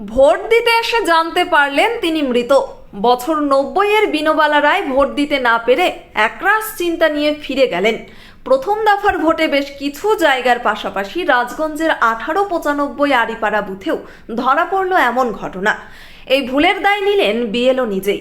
Vote দিতে এসে জানতে পারলেন তিনি মৃত। বছর নব্বইয়ের বিনোবালা রায় ভোট দিতে না পেরে একরাশ চিন্তা নিয়ে ফিরে গেলেন। প্রথম দফার ভোটে বেশ কিছু জায়গার পাশাপাশি রাজগঞ্জের আঠারো পঁচানব্বই আড়িপাড়া বুথেও ধরা পড়ল এমন ঘটনা। এই ভুলের দায় নিলেন বিএলও নিজেই।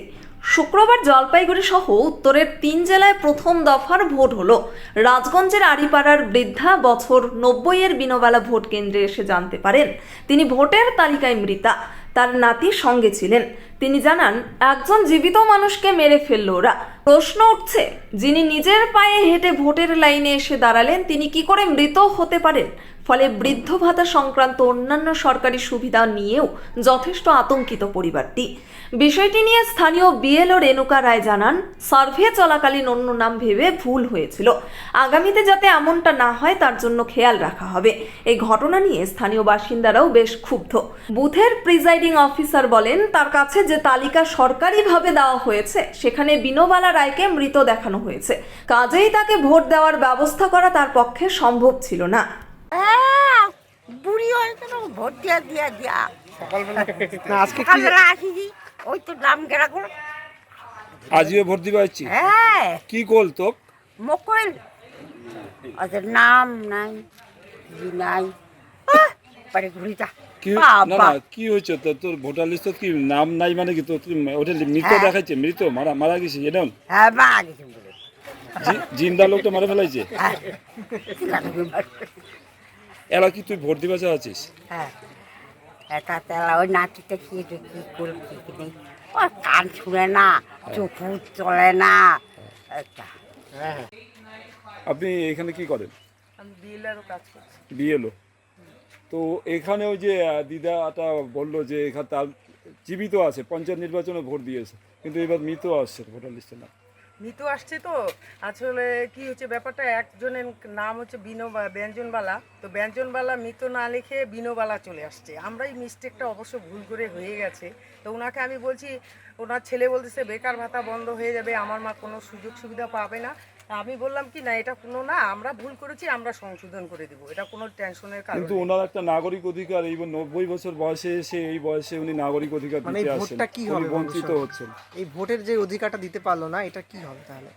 শুক্রবার জলপাইগুড়ি সহ উত্তরের তিন জেলায় প্রথম দফার ভোট হলো। রাজগঞ্জের আড়িপাড়ার বৃদ্ধা বছর নব্বইয়ের বিনোবালা ভোট কেন্দ্রে এসে জানতে পারেন। তিনি ভোটের তালিকায় মৃতা। তার নাতি সঙ্গে ছিলেন। তিনি জানান, একজন জীবিত মানুষকে মেরে ফেলল ওরা। প্রশ্ন উঠছে, যিনি নিজের পায়ে হেঁটে ভোটের লাইনে এসে দাঁড়ালেন, তিনি কি করে মৃত হতে পারেন? ফলে বৃদ্ধ ভাতা সংক্রান্ত অন্যান্য সরকারি সুবিধা নিয়েও যথেষ্ট আতঙ্কিত পরিবারটি। বিষয়টি নিয়ে স্থানীয় বিএলও রেণুকা রায় জানান, সার্ভে চলাকালীন অন্য নাম ভেবে ভুল হয়েছিল। আগামীতে যাতে এমনটা না হয়, তার জন্য খেয়াল রাখা হবে। এই ঘটনা নিয়ে স্থানীয় বাসিন্দারাও বেশ ক্ষুব্ধ। বুথের প্রিজাইডিং অফিসার বলেন, তার কাছে যে তালিকা সরকারিভাবে দেওয়া হয়েছে সেখানে বিনোবালা রায়কে মৃত দেখানো হয়েছে। কাজেই তাকে ভোট দেওয়ার ব্যবস্থা করা তার পক্ষে সম্ভব ছিল না। আহ, বুড়ি হয়েছে না ভোট দিয়া দিয়া দিয়া? না আজকে কি সকালবেলা আসিছি ওই তো নাম গেরা করে। আজিও ভোট দিবা আসছি হ্যাঁ। কি কল তো মকল ওদের নাম নাই নাই। পারে ঘুরিটা কি না না কি হয়েছে? তো তোর ভোটার কি নাম নাই মানে কি তোর ওটা মৃত হ্যাঁ। দেখাচ্ছে মৃত? মারা মারা গেছে? এটা হ্যাঁ মা গেছে জিন্দা লোকটা মারা ফেলাইছে? হ্যাঁ। এলা কি তুই ভোট দিবা চাচ্ছিস হ্যাঁ। একা ওই নাতিটা কি কি করে কি নেই। ওর কান শুনে না চোখ মুখ চলে না। আপনি এখানে কি করেন? কাজ করছি। বিএলও তো এখানে ওই যে দিদাটা বলল যে, এখানে তার জীবিত আছে, পঞ্চায়েত নির্বাচনে ভোট দিয়েছে, কিন্তু এবার মৃত আসছে ভোটার লিস্টে না মিতু আসছে তো? আসলে কি হচ্ছে, ব্যাপারটা একজনের নাম হচ্ছে বিনো ব্যঞ্জনবালা। তো ব্যঞ্জনবালা মৃত না লিখে বিনোবালা চলে আসছে। আমরা এই মিস্টেকটা অবশ্য ভুল করে হয়ে গেছে। তো ওনাকে আমি বলছি, ওনার ছেলে বলতেছে, বেকার ভাতা বন্ধ হয়ে যাবে, আমার মা কোনো সুযোগ সুবিধা পাবে না। আমি বললাম কি না এটা কোনো না আমরা ভুল করেছি আমরা সংশোধন করে দেবো। এটা কোনো টেনশনের কারণ কিন্তু ওনার একটা নাগরিক অধিকার এই নব্বই বছর বয়সে এসে এই বয়সে উনি নাগরিক অধিকার মানে দিতে আসছেন ভোটটা কি হবে বঞ্চিত? হচ্ছেন। এই ভোটের যে অধিকারটা দিতে পারল না এটা কি হবে তাহলে?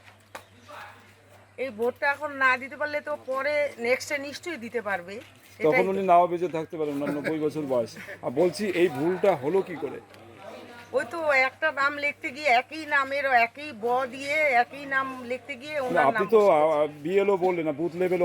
এই ভোটটা এখন না দিতে পারলে তো পরে নেক্সটে নিশ্চয়ই দিতে পারবে। তখন উনি নাও বেঁচে থাকতে পারেন ওনার নব্বই বছর বয়স। আর বলছি এই ভুলটা হলো কি করে? ওই তো একটা নাম লিখতে গিয়ে একই নামের একই ব দিয়ে একই নাম লিখতে গিয়ে ওনার আপনি তো বিএলও বললেন না বুথ লেভেল